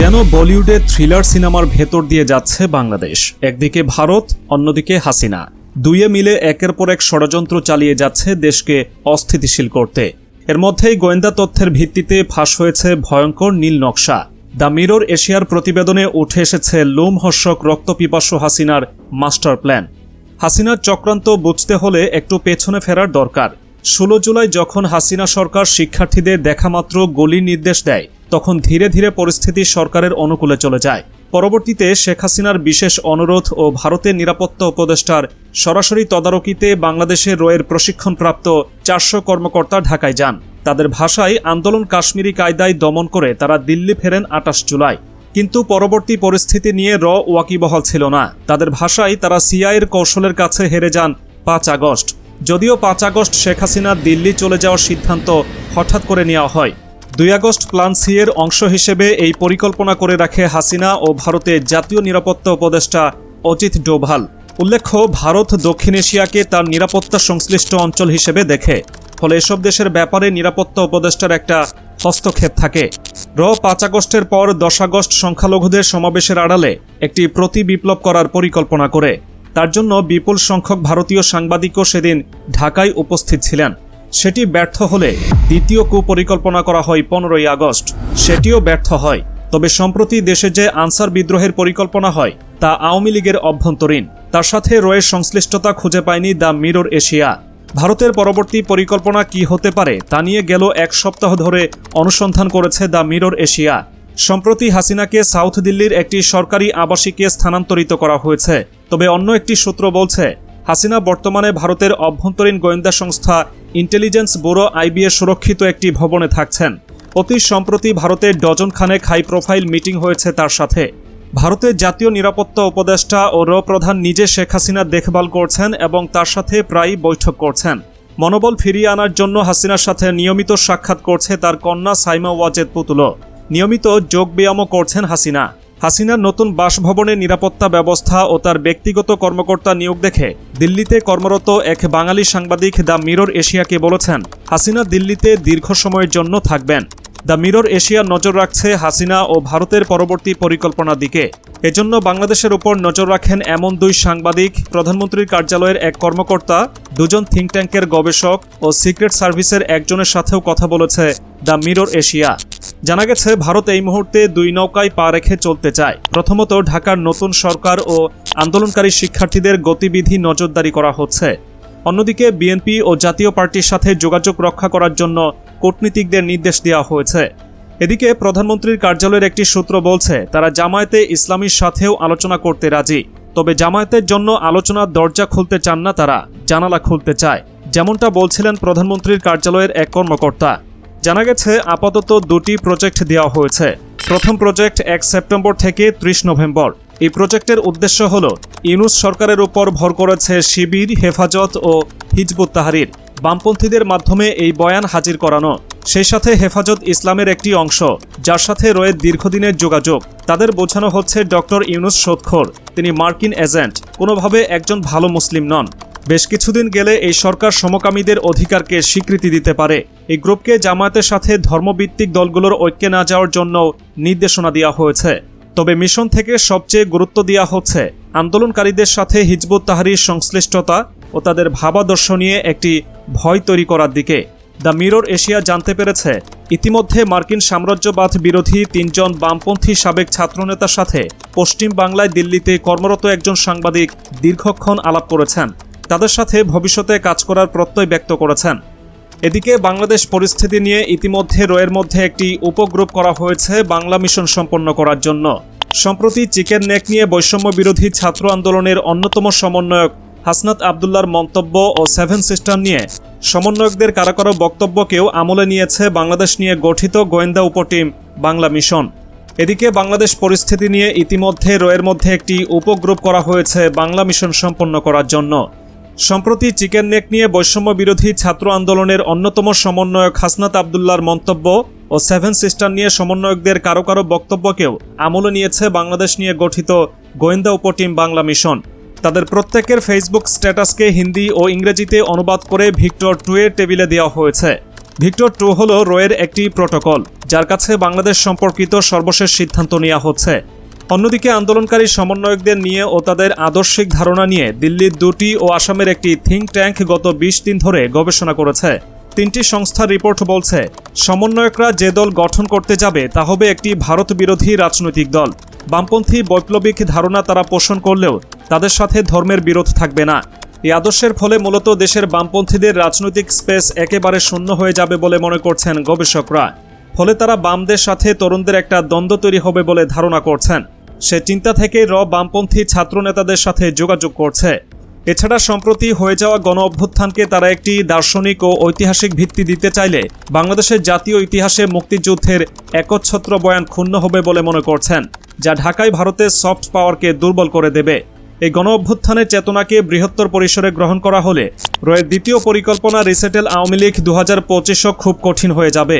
যেন বলিউডে থ্রিলার সিনেমার ভেতর দিয়ে যাচ্ছে বাংলাদেশ। একদিকে ভারত, অন্যদিকে হাসিনা। দুইয়ে মিলে একের পর এক ষড়যন্ত্র চালিয়ে যাচ্ছে দেশকে অস্থিতিশীল করতে। এর মধ্যেই গোয়েন্দা তথ্যের ভিত্তিতে ফাঁস হয়েছে ভয়ঙ্কর নীল নকশা। দ্য মিরর এশিয়ার প্রতিবেদনে উঠে এসেছে লোমহর্ষক রক্তপিপাসু হাসিনার মাস্টার প্ল্যান। হাসিনার চক্রান্ত বুঝতে হলে একটু পেছনে ফেরার দরকার। ষোলো জুলাই যখন হাসিনা সরকার শিক্ষার্থীদের দেখামাত্র গলির নির্দেশ দেয় তখন ধীরে ধীরে পরিস্থিতি সরকারের অনুকূলে চলে যায়। পরবর্তীতে শেখ হাসিনার বিশেষ অনুরোধ ও ভারতের নিরাপত্তা উপদেষ্টার সরাসরি তদারকিতে বাংলাদেশের রয়ের প্রশিক্ষণপ্রাপ্ত চারশো কর্মকর্তা ঢাকায় যান। তাদের ভাষায় আন্দোলন কাশ্মীরি কায়দায় দমন করে তারা দিল্লি ফেরেন আটাশ জুলাই। কিন্তু পরবর্তী পরিস্থিতি নিয়ে র ওয়াকিবহাল ছিল না। তাদের ভাষায় তারা সিআইয়ের কৌশলের কাছে হেরে যান পাঁচ আগস্ট। যদিও পাঁচ আগস্ট শেখ হাসিনা দিল্লি চলে যাওয়ার সিদ্ধান্ত হঠাৎ করে নেওয়া হয়। দুই আগস্ট প্লান সি এর অংশ হিসেবে এই পরিকল্পনা করে রাখে হাসিনা ও ভারতের জাতীয় নিরাপত্তা উপদেষ্টা অজিত ডোভাল। উল্লেখ্য, ভারত দক্ষিণ এশিয়াকে তার নিরাপত্তা সংশ্লিষ্ট অঞ্চল হিসেবে দেখে, ফলে এসব দেশের ব্যাপারে নিরাপত্তা উপদেষ্টার একটা হস্তক্ষেপ থাকে। র পাঁচ আগস্টের পর দশ আগস্ট সংখ্যালঘুদের সমাবেশের আড়ালে একটি প্রতি বিপ্লব করার পরিকল্পনা করে। তার জন্য বিপুল সংখ্যক ভারতীয় সাংবাদিকও সেদিন ঢাকায় উপস্থিত ছিলেন। সেটি ব্যর্থ হলে দ্বিতীয় কুপরিকল্পনা করা হয় পনেরোই আগস্ট। সেটিও ব্যর্থ হয়। তবে সম্প্রতি দেশে যে আনসার বিদ্রোহের পরিকল্পনা হয়, তা আওয়ামী লীগের অভ্যন্তরীণ। তার সাথে রয়ের সংশ্লিষ্টতা খুঁজে পায়নি দ্য মিরর এশিয়া। ভারতের পরবর্তী পরিকল্পনা কি হতে পারে, তা নিয়ে গেল এক সপ্তাহ ধরে অনুসন্ধান করেছে দ্য মিরর এশিয়া। সম্প্রতি হাসিনাকে সাউথ দিল্লির একটি সরকারি আবাসিকে স্থানান্তরিত করা হয়েছে। তবে অন্য একটি সূত্র বলছে হাসিনা বর্তমানে ভারতের অভ্যন্তরীণ গোয়েন্দা সংস্থা ইন্টেলিজেন্স ব্যুরো আইবিএ সুরক্ষিত একটি ভবনে থাকছেন। অতি সম্প্রতি ভারতের ডজন খানেক হাই প্রোফাইল মিটিং হয়েছে তার সাথে। ভারতের জাতীয় নিরাপত্তা উপদেষ্টা ও র প্রধান নিজে শেখ হাসিনা দেখভাল করছেন এবং তার সাথে প্রায়ই বৈঠক করছেন। মনোবল ফিরিয়ে আনার জন্য হাসিনার সাথে নিয়মিত সাক্ষাৎ করছে তার কন্যা সাইমা ওয়াজেদ পুতুলো নিয়মিত যোগ ব্যায়ামও করছেন হাসিনা। হাসিনার নতুন বাসভবনের নিরাপত্তা ব্যবস্থা ও তার ব্যক্তিগত কর্মকর্তা নিয়োগ দেখে দিল্লিতে কর্মরত এক বাঙালি সাংবাদিক দ্য মিরর এশিয়াকে বলেছেন, হাসিনা দিল্লিতে দীর্ঘ সময়ের জন্য থাকবেন। দ্য মিরর এশিয়া নজর রাখছে হাসিনা ও ভারতের পরবর্তী পরিকল্পনার দিকে। এজন্য বাংলাদেশের উপর নজর রাখেন এমন দুই সাংবাদিক, প্রধানমন্ত্রীর কার্যালয়ের এক কর্মকর্তা, দুজন থিঙ্ক ট্যাঙ্কের গবেষক ও সিক্রেট সার্ভিসের একজনের সাথেও কথা বলেছে দ্য মিরর এশিয়া। জানা গেছে, ভারত এই মুহূর্তে দুই নৌকায় পা রেখে চলতে চায়। প্রথমত, ঢাকার নতুন সরকার ও আন্দোলনকারী শিক্ষার্থীদের গতিবিধি নজরদারি করা হচ্ছে। অন্যদিকে, বিএনপি ও জাতীয় পার্টির সাথে যোগাযোগ রক্ষা করার জন্য কূটনীতিকদের নির্দেশ দেওয়া হয়েছে। এদিকে প্রধানমন্ত্রীর কার্যালয়ের একটি সূত্র বলছে, তারা জামায়াতে ইসলামীর সাথেও আলোচনা করতে রাজি। তবে জামায়াতের জন্য আলোচনার দরজা খুলতে চান না তারা, জানালা খুলতে চায়। যেমনটা বলছিলেন প্রধানমন্ত্রীর কার্যালয়ের এক কর্মকর্তা। জানা গেছে, আপাতত দুটি প্রজেক্ট দেওয়া হয়েছে। প্রথম প্রজেক্ট এক সেপ্টেম্বর থেকে ত্রিশ নভেম্বর। এই প্রজেক্টের উদ্দেশ্য হল, ইউনুস সরকারের উপর ভর করেছে শিবির, হেফাজত ও হিজবুত তাহারির। বামপন্থীদের মাধ্যমে এই বয়ান হাজির করানো। সেই সাথে হেফাজত ইসলামের একটি অংশ, যার সাথে রয়ে দীর্ঘদিনের যোগাযোগ। তাদের বোঝানো হচ্ছে ডক্টর ইউনুস সোদখোর। তিনি মার্কিন এজেন্ট, কোনোভাবে একজন ভালো মুসলিম নন। বেশ কিছুদিন গেলে এই সরকার সমকামীদের অধিকারকে স্বীকৃতি দিতে পারে। এই গ্রুপকে জামায়াতের সাথে ধর্মভিত্তিক দলগুলোর ঐক্যে না যাওয়ার জন্য নির্দেশনা দেওয়া হয়েছে। তবে মিশন থেকে সবচেয়ে গুরুত্ব দেওয়া হচ্ছে আন্দোলনকারীদের সাথে হিজবুত তাহারির সংশ্লিষ্টতা ও তাদের ভাবাদর্শ নিয়ে একটি ভয় তৈরি করার দিকে। দ্য মিরর এশিয়া জানতে পেরেছে, ইতিমধ্যে মার্কিন সাম্রাজ্যবাদ বিরোধী তিনজন বামপন্থী সাবেক ছাত্রনেতার সাথে পশ্চিম বাংলায় দিল্লিতে কর্মরত একজন সাংবাদিক দীর্ঘক্ষণ আলাপ করেছেন। তাদের সাথে ভবিষ্যতে কাজ করার প্রত্যয় ব্যক্ত করেছেন। এদিকে বাংলাদেশ পরিস্থিতি নিয়ে ইতিমধ্যে রয়ের মধ্যে একটি উপগ্রুপ করা হয়েছে বাংলা মিশন সম্পন্ন করার জন্য। সম্প্রতি চিকেন নেক নিয়ে বৈষম্য বিরোধী ছাত্র আন্দোলনের অন্যতম সমন্বয়ক হাসনাত আবদুল্লার মন্তব্য ও সেভেন সিস্টার নিয়ে সমন্বয়কদের কারও কারও বক্তব্যকেও আমলে নিয়েছে বাংলাদেশ নিয়ে গঠিত গোয়েন্দা উপটিম বাংলা মিশন। এদিকে বাংলাদেশ পরিস্থিতি নিয়ে ইতিমধ্যে রয়ের মধ্যে একটি উপগ্রুপ করা হয়েছে বাংলা মিশন সম্পন্ন করার জন্য। সম্প্রতি চিকেন নেক নিয়ে বৈষম্য বিরোধী ছাত্র আন্দোলনের অন্যতম সমন্বয়ক হাসনাত আবদুল্লার মন্তব্য ও সেভেন সিস্টার নিয়ে সমন্বয়কদের কারও কারও বক্তব্যকেও আমলে নিয়েছে বাংলাদেশ নিয়ে গঠিত গোয়েন্দা উপটিম বাংলা মিশন। তাদের প্রত্যেকের ফেসবুক স্ট্যাটাসকে হিন্দি ও ইংরেজিতে অনুবাদ করে ভিক্টর টু এর টেবিলে দেওয়া হয়েছে। ভিক্টর টু হল রোয়ের একটি প্রোটোকল, যার কাছে বাংলাদেশ সম্পর্কিত সর্বশেষ সিদ্ধান্ত নেওয়া হচ্ছে। অন্যদিকে আন্দোলনকারী সমন্বয়কদের নিয়ে ও তাদের আদর্শিক ধারণা নিয়ে দিল্লির দুটি ও আসামের একটি থিঙ্ক ট্যাঙ্ক গত বিশ দিন ধরে গবেষণা করেছে। তিনটি সংস্থার রিপোর্ট বলছে, সমন্বয়করা যে দল গঠন করতে যাবে তা হবে একটি ভারত বিরোধী রাজনৈতিক দল। বামপন্থী বৈপ্লবিক ধারণা তারা পোষণ করলেও তাদের সাথে ধর্মের বিরোধ থাকবে না। এই আদর্শের ফলে মূলত দেশের বামপন্থীদের রাজনৈতিক স্পেস একেবারে শূন্য হয়ে যাবে বলে মনে করছেন গবেষকরা। ফলে তারা বামদের সাথে তরুণদের একটা দ্বন্দ্ব তৈরি হবে বলে ধারণা করছেন। সে চিন্তা থেকে র বামপন্থী ছাত্র নেতাদের সাথে যোগাযোগ করছে। এছাড়া সম্প্রতি হয়ে যাওয়া গণ অভ্যুত্থানকে তারা একটি দার্শনিক ও ঐতিহাসিক ভিত্তি দিতে চাইলে বাংলাদেশের জাতীয় ইতিহাসে মুক্তিযুদ্ধের একচ্ছত্র বয়ান ক্ষুণ্ণ হবে বলে মনে করছেন, যা ঢাকায় ভারতের সফট পাওয়ারকে দুর্বল করে দেবে। এই গণ অভ্যুত্থানের চেতনাকে বৃহত্তর পরিসরে গ্রহণ করা হলে রয়ের দ্বিতীয় পরিকল্পনা রিসেটেল আওয়ামী লীগ দু হাজার পঁচিশও খুব কঠিন হয়ে যাবে।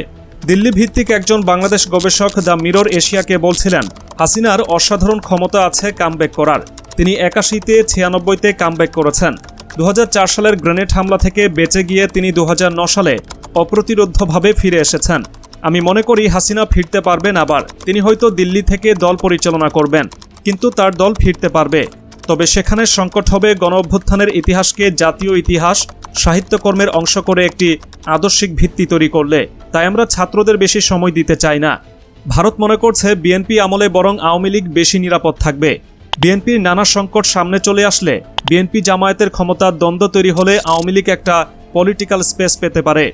দিল্লি ভিত্তিক একজন বাংলাদেশ গবেষক দ্য মিরর এশিয়াকে বলছিলেন, হাসিনার অসাধারণ ক্ষমতা আছে কামব্যাক করার। তিনি একাশিতে ছিয়ানব্বইতে কামব্যাক করেছেন। দু হাজার চার সালের গ্রেনেড হামলা থেকে বেঁচে গিয়ে তিনি দু সালে অপ্রতিরোধ্যভাবে ফিরে এসেছেন। আমি মনে করি হাসিনা ফিরতে পারবেন আবার। তিনি হয়তো দিল্লি থেকে দল পরিচালনা করবেন, কিন্তু তার দল ফিরতে পারবে। তবে সেখানে সংকট হবে গণ অভ্যুত্থানের ইতিহাসকে জাতীয় ইতিহাস, সাহিত্যকর্মের অংশ করে একটি আদর্শিক ভিত্তি তৈরি করলে। তাই আমরা ছাত্রদের বেশি সময় দিতে চাই না। ভারত মনে করছে বিএনপি আমলে বরং আওয়ামী লীগ বেশি নিরাপদ থাকবে। বিএনপির নানা সংকট সামনে চলে আসলে বিএনপি জামায়াতের ক্ষমতার দ্বন্দ্ব তৈরি হলে আওয়ামী লীগ একটা পলিটিক্যাল স্পেস পেতে পারে।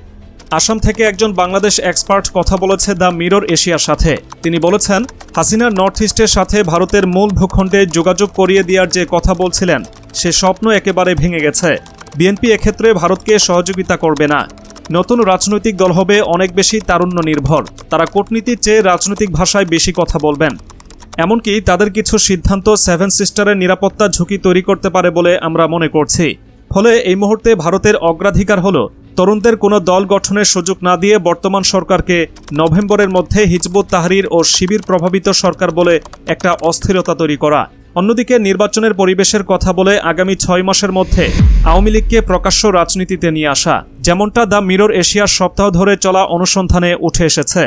আসাম থেকে একজন বাংলাদেশ এক্সপার্ট কথা বলেছে দ্য মিরর এশিয়ার সাথে। তিনি বলেছেন হাসিনার নর্থ ইস্টের সাথে ভারতের মূল ভূখণ্ডে যোগাযোগ করিয়ে দেওয়ার যে কথা বলছিলেন, সে স্বপ্ন একেবারে ভেঙে গেছে। বিএনপি এক্ষেত্রে ভারতকে সহযোগিতা করবে না। নতুন রাজনৈতিক দল হবে অনেক বেশি তারুণ্য নির্ভর তারা কূটনীতির চেয়ে রাজনৈতিক ভাষায় বেশি কথা বলবেন। এমনকি তাদের কিছু সিদ্ধান্ত সেভেন সিস্টারের নিরাপত্তা ঝুঁকি তৈরি করতে পারে বলে আমরা মনে করছি। ফলে এই মুহূর্তে ভারতের অগ্রাধিকার হল তরুণদের কোনো দল গঠনের সুযোগ না দিয়ে বর্তমান সরকারকে নভেম্বরের মধ্যে হিজবুত তাহরির ও শিবির প্রভাবিত সরকার বলে একটা অস্থিরতা তৈরি করা। অন্যদিকে নির্বাচনের পরিবেশের কথা বলে আগামী ছয় মাসের মধ্যে আওয়ামী লীগকে প্রকাশ্য রাজনীতিতে নিয়ে আসা। যেমনটা দ্য মিরর এশিয়ার সপ্তাহ ধরে চলা অনুসন্ধানে উঠে এসেছে।